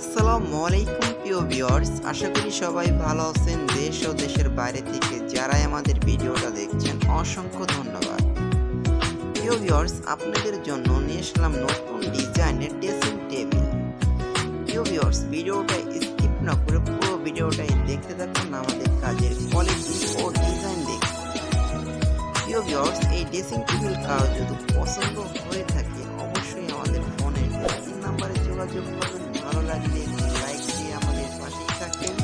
আসসালামু আলাইকুম, প্রিয় ভিউয়ার্স। আশা করি সবাই ভালো আছেন দেশ ও দেশের বাইরে থেকে যারাই আমাদের ভিডিওটা দেখছেন, অসংখ্য ধন্যবাদ। প্রিয় ভিউয়ার্স, আপনাদের জন্য নিয়ে আসলাম নতুন ডিজাইনের ড্রেসিং টেবিল। প্রিয় ভিউয়ার্স, ভিডিওটা স্কিপ না করে পুরো ভিডিওটাই দেখতে থাকুন, আমাদের কাজের কোয়ালিটি ও ডিজাইন দেখুন প্রিয় ভিউয়ার্স, এই ড্রেসিং টেবিল কারও যদি পছন্দ হয়ে লাগলে একটি লাইক দিয়ে আমাদের পাশে থাকবেন